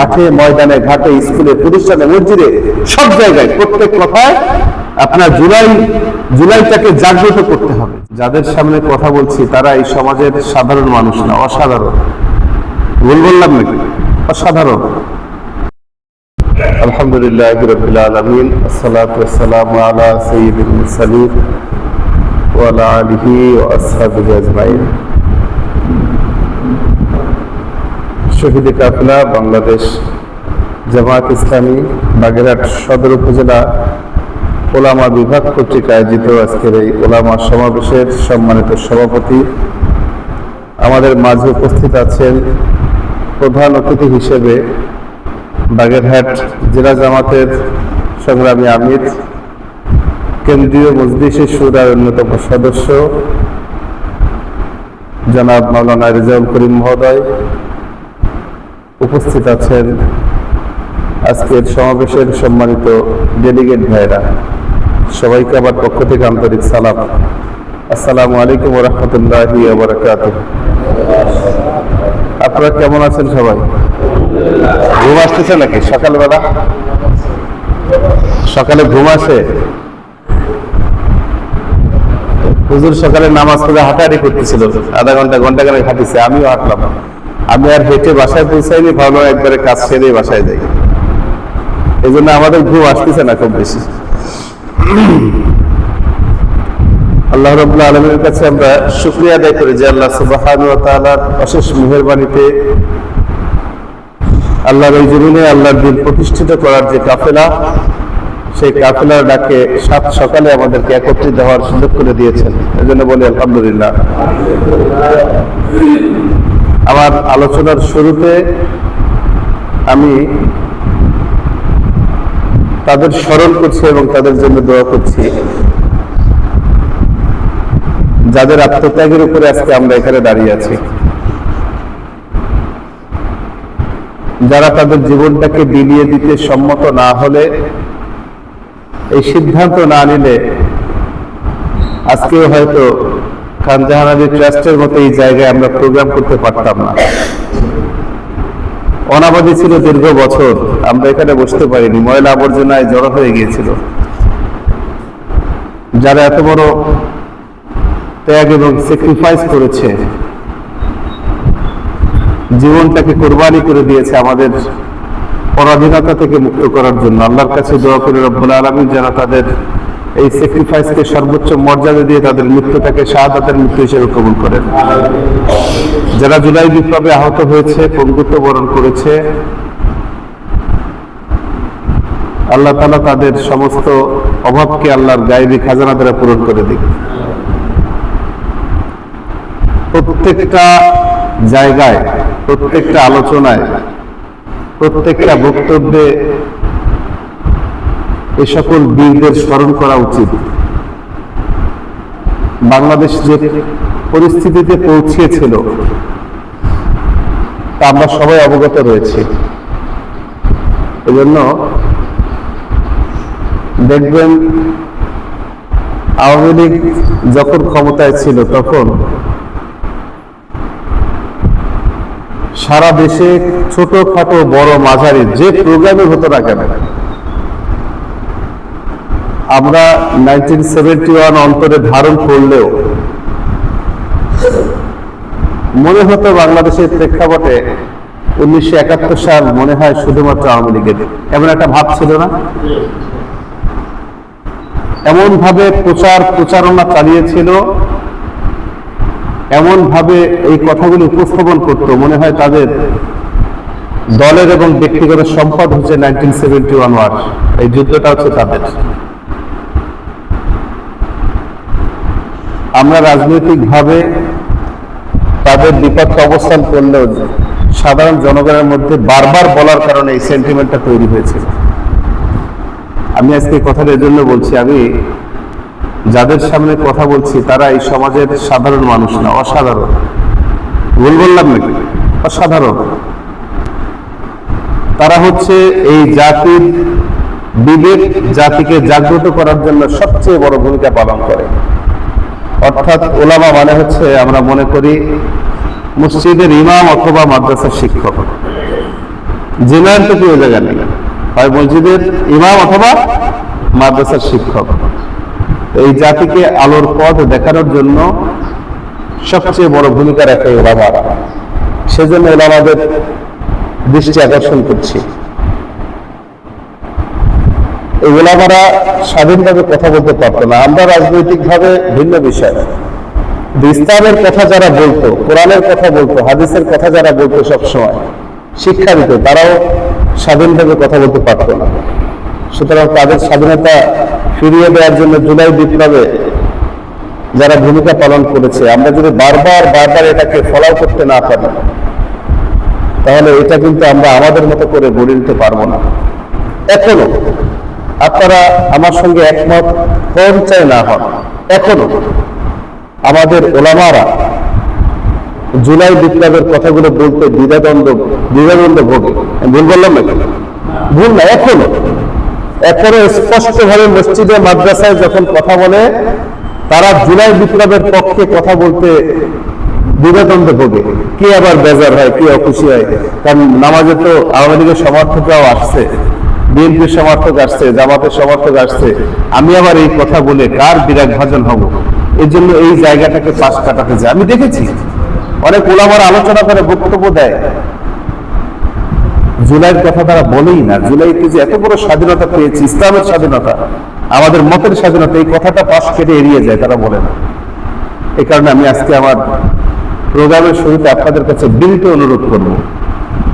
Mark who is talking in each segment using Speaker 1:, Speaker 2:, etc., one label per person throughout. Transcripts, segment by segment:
Speaker 1: মাঠে, ময়দানে, ঘাটে, স্কুলে, প্রতিষ্ঠানে, মসজিদে, সব জায়গায় প্রত্যেক কথায় আপনার জুলাই, জুলাইটাকে জাগ্রত করতে হবে। যাদের সামনে কথা বলছি, তারা এই সমাজের সাধারণ মানুষ না, অসাধারণ। ভুল বললাম নাকি? অসাধারণ। আলহামদুলিল্লাহ রবিল আলমিন ওয়াসসালামু আলা সাইয়্যিদিল মুরসালিন ওয়া আলা আলিহি আসহাবিহি আজমাইন। শহীদ কাফেলা বাংলাদেশ জামাত ইসলামী বাগেরহাট সদর উপজেলা ওলামা বিভাগ কর্তৃক আয়োজিত আজকের এই ওলামা সমাবেশের সম্মানিত সভাপতি। আমাদের মাঝে উপস্থিত আছেন প্রধান অতিথি হিসেবে বাগেরহাট জেলা জামাতের সংগ্রামী আমির, কেন্দ্রীয় মজলিসের সুরার অন্যতম সদস্য জনাব মাওলানা রেজাউল করিম মহোদয় উপস্থিত আছেন আজকের সমাবেশের সম্মানিত ডেলিগেট ভাইরা। সবাইকে আমার পক্ষ থেকে আন্তরিক সালাম। আসসালামু আলাইকুম রহমতুল্লাহি আপনারা কেমন আছেন সবাই? ঘুম আসতেছে নাকি? সকালবেলা? সকালে ঘুম আসে? হুজুর সকালে নামাজ পড়ে হাঁটাহাঁটি করতেছিল। আধা ঘণ্টা ঘণ্টা খানে হাঁটিছে। আমিও হাঁটলাম। আমি আর হেঁটে বাসায় পৌঁছাইনি ভাবলাম একবারে কাজ সেরে বাসায় যাই। এই জন্য আমাদের ঘুম আসতেছে না খুব বেশি। আল্লাহ রবুল্লা আলমের কাছে আমরা শুক্রিয়া আদায় করি যে আল্লাহ সুবাহান তাআলার অশেষ মেহরবানিতে আল্লাহর এই জমিনে আল্লাহর দিন প্রতিষ্ঠিত করার যে কাফেলা, সেই কাফেলার ডাকে সাত সকালে আমাদেরকে একত্রিত হওয়ার সুযোগ করে দিয়েছেন। এই জন্য বলি আলহামদুলিল্লাহ। আমার আলোচনার শুরুতে আমি তাদের স্মরণ করছি এবং তাদের জন্য দোয়া করছি। যাদের আত্মত্যাগের উপরে আজকে আমরা এখানে দাঁড়িয়ে আছি। যারা তাদের জীবনটাকে বিলিয়ে দিতে সম্মত না হলে, এই সিদ্ধান্ত না নিলে আজকেও হয়তো খান জাহানাবি ট্রাস্টের মতো এই জায়গায় আমরা প্রোগ্রাম করতে পারতাম না। ছিল দীর্ঘ বছর, আমরা এখানে বসতে পারিনি, ময়লা আবর্জনায় জড়ো হয়ে গিয়েছিল। যারা এত বড় ত্যাগ এবং স্যাক্রিফাইস করেছে, জীবনটাকে কোরবানি করে দিয়েছে আমাদের পরাধীনতা থেকে মুক্ত করার জন্য। আল্লাহর কাছে দোয়া করে, রব্বুল আলমী যেন তাদের এই স্যাক্রিফাইসকে সর্বোচ্চ মর্যাদা দিয়ে তাদের মৃত্যুটাকে শাহাদাতের মৃত্যু হিসেবে কবুল করেন। যারা জুলাই বিপ্লবে আহত হয়েছে, পঙ্গুত্ব বরণ করেছে, আল্লাহ তালা তাদের সমস্ত অভাবকে আল্লাহর গায়েবী খাজানা দ্বারা পূরণ করে দিক। প্রত্যেকটা জায়গায়, প্রত্যেকটা আলোচনায়, প্রত্যেকটা বক্তব্যে এ সকল বীরদের স্মরণ করা উচিত। বাংলাদেশ যে পরিস্থিতিতে পৌঁছিয়েছিল তা আমরা সবাই অবগত রয়েছি। এজন্য দেখবেন, আওয়ামী লীগ যখন ক্ষমতায় ছিল তখন সারা দেশে ছোটখাটো বড় মাঝারি যে প্রোগ্রামে হতো না কেন আমরা নাইনটিন সেভেন্টি ওয়ান অন্তরে ধারণ করলেও মনে হতো বাংলাদেশের প্রেক্ষাপটে উনিশশো একাত্তর সাল মনে হয় শুধুমাত্র আওয়ামী লীগের। এমন একটা ভাব ছিল না? এমন ভাবে প্রচার প্রচারণা চালিয়েছিল এমন ভাবে এই কথাগুলি উপস্থাপন করত। মনে হয় তাদের দলের এবং ব্যক্তিগত সম্পদ হচ্ছে নাইনটিন সেভেন্টি ওয়ান ওয়ার এই যুদ্ধটা হচ্ছে তাদের। আমরা রাজনৈতিকভাবে তাদের বিপক্ষে অবস্থান করলেও সাধারণ জনগণের মধ্যে বারবার বলার কারণে এই সেন্টিমেন্টটা তৈরি হয়েছে। আমি আজকে কথাটা এজন্য বলছি, আমি যাদের সামনে কথা বলছি, তারা এই সমাজের সাধারণ মানুষ না, অসাধারণ। ভুল বললাম নাকি? অসাধারণ। তারা হচ্ছে এই জাতির বিবেক জাতিকে জাগ্রত করার জন্য সবচেয়ে বড় ভূমিকা পালন করে। অর্থাৎ ওলামা মানে হচ্ছে আমরা মনে করি মসজিদের ইমাম অথবা মাদ্রাসার শিক্ষক। জেনারেল তো কেউ জায়গা নেই হয় মসজিদের ইমাম অথবা মাদ্রাসার শিক্ষক। এই জাতিকে আলোর পথ দেখানোর জন্য সবচেয়ে বড় ভূমিকা রাখে ওলামারা। সেজন্য ওলামাদের দৃষ্টি আকর্ষণ করছি। এই ওলামারা স্বাধীনভাবে কথা বলতে পারতো না। আমরা রাজনৈতিকভাবে ভিন্ন বিষয়। ইসলামের কথা যারা বলতো, কোরআনের কথা বলতো, হাদিসের কথা যারা বলতো সবসময়, শিক্ষা দিত, তারাও স্বাধীনভাবে কথা বলতে পারতো না। সুতরাং তাদের স্বাধীনতা ফিরিয়ে দেওয়ার জন্য জুলাই বিপ্লবে যারা ভূমিকা পালন করেছে, আমরা যদি বারবার বারবার এটাকে ফলাও করতে না পারি, তাহলে এটা কিন্তু আমরা আমাদের মতো করে গড়ে নিতে পারব না। এখনও আপনারা আমার সঙ্গে একমত হন চাই না হন। এখনও আমাদের ওলামারা জুলাই বিপ্লবের কথাগুলো বলতে দ্বিধাদ্বন্দ্ব দ্বিধাদ্বন্দ্ব ভোগে। ভুল বললাম নাকি? ভুল না, এখনও। এখনও স্পষ্টভাবে মসজিদে, মাদ্রাসায় যখন কথা বলে, তারা জুলাই বিপ্লবের পক্ষে কথা বলতে দ্বিধাদ্বন্দ্ব ভোগে। কে আবার বেজার হয়, কে অখুশি হয়? কারণ নামাজে তো আওয়ামী লীগের সমর্থকরাও আসছে। বিএনপির সমর্থক আসছে, জামাতের সমর্থক আসছে। আমি আবার এই কথা বলে কার বিরাগ ভাজন হব? এর জন্য এই জায়গাটাকে পাশ কাটাতে যায় আমি দেখেছি, অনেক ওলামার আলোচনা করে বক্তব্য দেয়। জুলাইয়ের কথা তারা বলেই না। জুলাইতে যে এত বড় স্বাধীনতা পেয়েছি, ইসলামের স্বাধীনতা, আমাদের মতের স্বাধীনতা, এই কথাটা পাশ কেটে এড়িয়ে যায়, তারা বলে না। এই কারণে আমি আজকে আমার প্রোগ্রামের শুরুতে আপনাদের কাছে বিনীত অনুরোধ করব।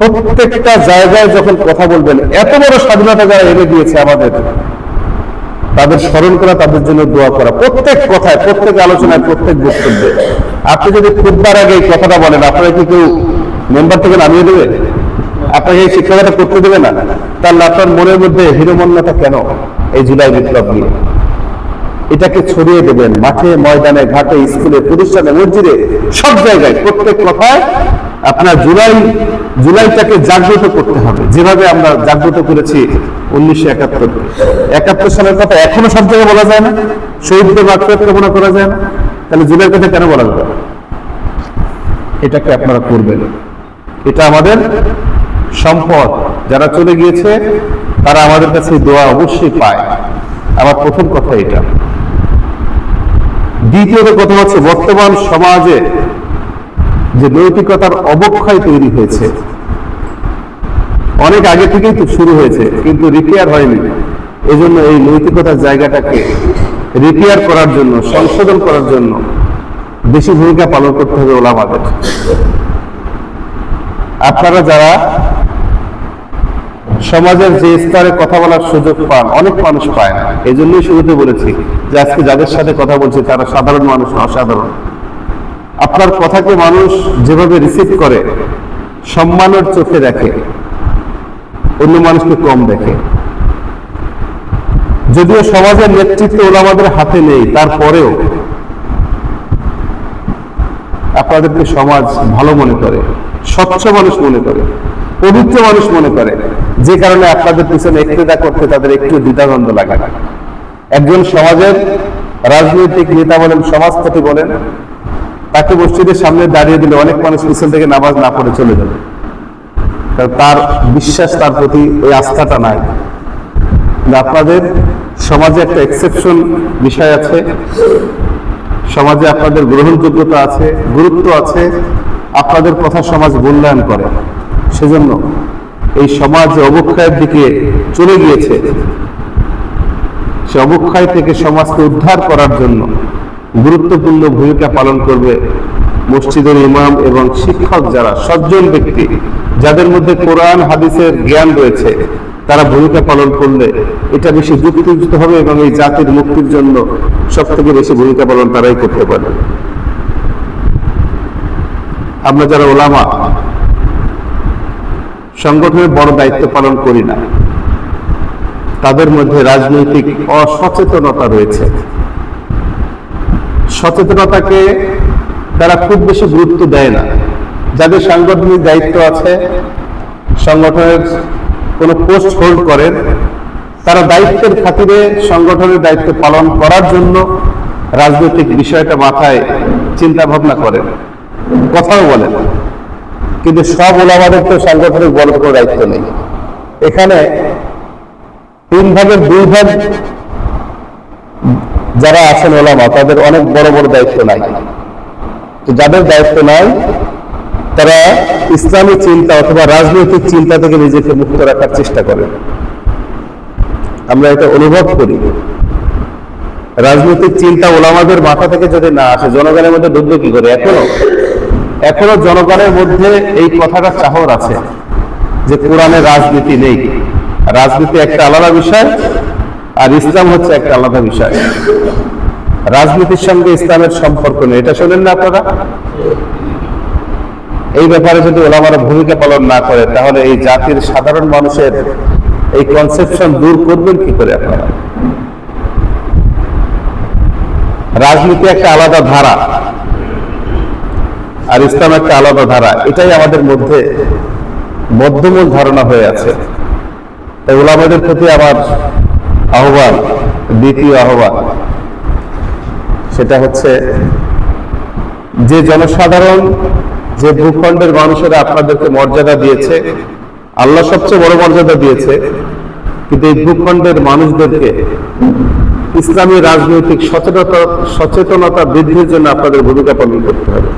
Speaker 1: প্রত্যেকটা জায়গায় যখন কথা বলবেন, এত বড় স্বাধীনতা যারা এনে দিয়েছে আমাদের, তাদের স্মরণ করা, তাদের জন্য দোয়া করা। প্রত্যেক কথায়, প্রত্যেক আলোচনায়, প্রত্যেক বক্তব্যে। আপনি যদি খুববার আগে এই কথাটা বলেন আপনারা কি কেউ মেম্বার থেকে নামিয়ে দেবে? আপনাকে এই শিক্ষকতা করতে দেবে না? তাহলে আপনার মনের মধ্যে হিরোমন্যতা কেন এই জুলাই বিপ্লব নিয়ে? এটাকে ছড়িয়ে দেবেন। মাঠে, ময়দানে, ঘাটে, স্কুলে, প্রতিষ্ঠানে, মসজিদে, সব জায়গায়, প্রত্যেক কথায় আপনার জুলাই, জুলাইটাকে জাগ্রত করতে হবে। যেভাবে আমরা জাগ্রত করেছি উনিশশো একাত্তর একাত্তর সালের কথা এখনও সব জায়গায় বলা যায় না। শহীদদের মাকফিরাত কামনা করা যায় না। তাহলে জুলাইয়ের কথা কেন বলা যাবে এটাকে আপনারা করবেন। এটা আমাদের সম্পদ। যারা চলে গিয়েছে, তারা আমাদের কাছে দোয়া অবশ্যই পায়। আমার প্রথম কথা এটা। দ্বিতীয়ত কথা হচ্ছে, বর্তমান সমাজে যে নৈতিকতার অবক্ষয় তৈরি হয়েছে, অনেক আগে থেকেই তো শুরু হয়েছে, কিন্তু রিপেয়ার হয়নি। এজন্য এই নৈতিকতার জায়গাটাকে রিপেয়ার করার জন্য, সংশোধন করার জন্য বেশি ভূমিকা পালন করতে হবে ওলামাদের। আপনারা যারা সমাজের যে স্তরে কথা বলার সুযোগ পান, অনেক মানুষ পায় না। এই জন্যই শুরুতে বলেছি যে আজকে যাদের সাথে কথা বলছি, তারা সাধারণ মানুষ, অসাধারণ। আপনার কথাকে মানুষ যেভাবে রিসিভ করে, সম্মানের চোখে দেখে, অন্য মানুষকে কম দেখে। যদিও সমাজের নেতৃত্ব ওলামাদের হাতে নেই, তারপরেও আপনাদেরকে সমাজ ভালো মনে করে, স্বচ্ছ মানুষ মনে করে। পবিত্র মানুষ মনে করে। যে কারণে আপনাদের পিছনে একটুদা করতে তাদের একটু দ্বিধাদ্বন্দ্ব লাগে একজন সমাজের রাজনৈতিক নেতা বলেন, সমাজপতি বলেন, তাকে মসজিদের সামনে দাঁড়িয়ে দিলে অনেক মানুষ পিছন থেকে নামাজ না পড়ে চলে যাবে। তার বিশ্বাস, তার প্রতি ওই আস্থাটা নাই। আপনাদের সমাজে একটা এক্সেপশন বিষয় আছে। সমাজে আপনাদের গ্রহণযোগ্যতা আছে, গুরুত্ব আছে। আপনাদের কথা সমাজ মূল্যায়ন করে। সেজন্য এই সমাজ অবক্ষয়ের দিকে চলে গিয়েছে, সে অবক্ষয় থেকে সমাজকে উদ্ধার করার জন্য গুরুত্বপূর্ণ ভূমিকা পালন করবে মসজিদের ইমাম এবং শিক্ষক যারা, সজ্জন ব্যক্তি যাদের মধ্যে কোরআন, হাদিসের জ্ঞান রয়েছে, তারা ভূমিকা পালন করলে এটা বেশি যুক্তিযুক্ত হবে এবং এই জাতির মুক্তির জন্য সব থেকে বেশি ভূমিকা পালন তারাই করতে পারে আমরা যারা ওলামা সংগঠনের বড় দায়িত্ব পালন করি না। তাদের মধ্যে রাজনৈতিক অসচেতনতা রয়েছে। সচেতনতাকে তারা খুব বেশি গুরুত্ব দেয় না। যাদের সাংগঠনিক দায়িত্ব আছে, সংগঠনের কোনো পোস্ট হোল্ড করেন, তারা দায়িত্বের খাতিরে সংগঠনের দায়িত্ব পালন করার জন্য রাজনৈতিক বিষয়টা মাথায় চিন্তা ভাবনা করেন। কথাও বলেন। কিন্তু সব ওলামাদের তো সাংগঠনিক বড় কোনো দায়িত্ব নেই। এখানে তিন ভাগের দুই ভাগ যারা আছেন ওলামা, তাদের অনেক বড় বড় দায়িত্ব নাই। যাদের দায়িত্ব নাই, তারা ইসলামী চিন্তা অথবা রাজনৈতিক চিন্তা থেকে নিজেকে মুক্ত রাখার চেষ্টা করে। আমরা এটা অনুভব করি। রাজনৈতিক চিন্তা ওলামাদের মাথা থেকে যদি না আসে, জনগণের মধ্যে ঢুকবে কি করে? এখনও এখনও জনগণের মধ্যে এই কথাটা চাহর আছে যে কোরআনে রাজনীতি নেই। রাজনীতি একটা আলাদা বিষয়, আর ইসলাম হচ্ছে একটা আলাদা বিষয়। রাজনীতির সঙ্গে ইসলামের সম্পর্ক নেই। এটা শোনেন না আপনারা? এই ব্যাপারে যদি ওলামারা ভূমিকা পালন না করে, তাহলে এই জাতির সাধারণ মানুষের এই কনসেপশন দূর করবেন কি করে আপনারা? রাজনীতি একটা আলাদা ধারা। আর ইসলাম একটা আলাদা ধারা, এটাই আমাদের মধ্যে মধ্যমূল ধারণা হয়ে আছে। তাই ওলামাদের প্রতি আমার আহ্বান, দ্বিতীয় আহ্বান, সেটা হচ্ছে যে জনসাধারণ, যে ভূখণ্ডের মানুষেরা আপনাদেরকে মর্যাদা দিয়েছে, আল্লাহ সবচেয়ে বড় মর্যাদা দিয়েছে, কিন্তু এই ভূখণ্ডের মানুষদেরকে ইসলামী রাজনৈতিক সচেতনতা সচেতনতা বৃদ্ধির জন্য আপনাদের ভূমিকা পালন করতে হবে।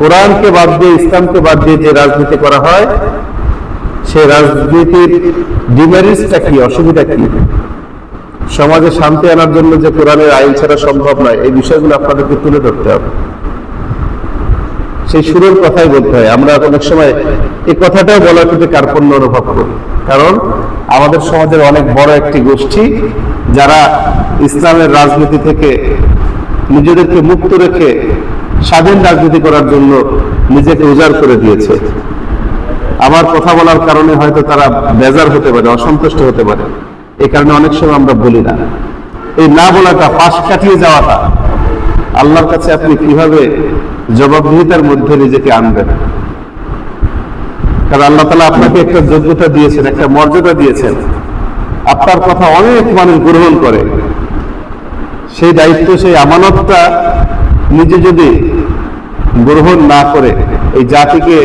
Speaker 1: কোরআনকে বাদ দিয়ে, ইসলামকে বাদ দিয়ে যে রাজনীতি করা হয়, সেই রাজনীতির ডিমেরিটসটা কি, অসুবিধা কি? সমাজে শান্তি আনার জন্য যে কোরআনের আইন ছাড়া সম্ভব নয়, এই বিষয়গুলো আপনাদেরকে তুলে ধরতে হবে। সেই সুরের কথাই বলতে হয়, আমরা অনেক সময় এই কথাটাও বলার কিন্তু কার্পণ্য অনুভব করি। কারণ আমাদের সমাজের অনেক বড় একটি গোষ্ঠী, যারা ইসলামের রাজনীতি থেকে নিজেদেরকে মুক্ত রেখে স্বাধীন রাজনীতি করার জন্য নিজেকে উজাড় করে দিয়েছে। আমার কথা বলার কারণে হয়তো তারা বেজার হতে পারে, অসন্তুষ্ট হতে পারে। এই কারণে অনেক সময় আমরা বলি না। এই না বলাটা, পাশ কাটিয়ে যাওয়াটা, আল্লাহর কাছে আপনি কীভাবে জবাবদিহিতার মধ্যে নিজেকে আনবেন? কারণ আল্লাহ তালা আপনাকে একটা যোগ্যতা দিয়েছেন, একটা মর্যাদা দিয়েছেন। আপনার কথা অনেক মানুষ গ্রহণ করে। সেই দায়িত্ব, সেই আমানতটা নিজে যদি গ্রহণ না করে এই জাতিকে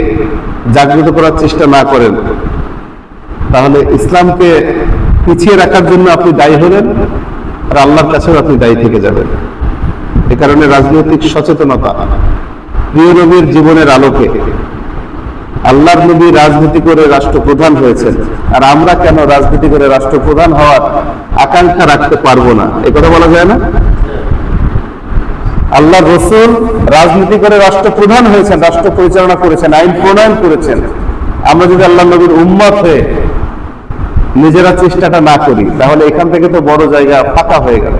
Speaker 1: জাগ্রত করার চেষ্টা না করেন, তাহলে ইসলামকে পিছিয়ে রাখার জন্য আপনি দায়ী হলেন আর আল্লাহর কাছেও আপনি দায়ী থেকে যাবেন। এ কারণে রাজনৈতিক সচেতনতা, প্রিয় নবীর জীবনের আলোকে আল্লাহর নবী রাজনীতি করে রাষ্ট্রপ্রধান হয়েছেন। আর আমরা কেন রাজনীতি করে রাষ্ট্রপ্রধান হওয়ার আকাঙ্ক্ষা রাখতে পারব না? এ কথা বলা যায় না? আল্লাহ রসুল রাজনীতি করে রাষ্ট্রপ্রধান হয়েছেন, রাষ্ট্র পরিচালনা করেছেন, আইন প্রণয়ন করেছেন। আমরা যদি আল্লাহ নবীর উম্মত হয়ে নিজেরা চেষ্টাটা না করি, তাহলে এখান থেকে তো বড় জায়গা ফাঁকা হয়ে গেল।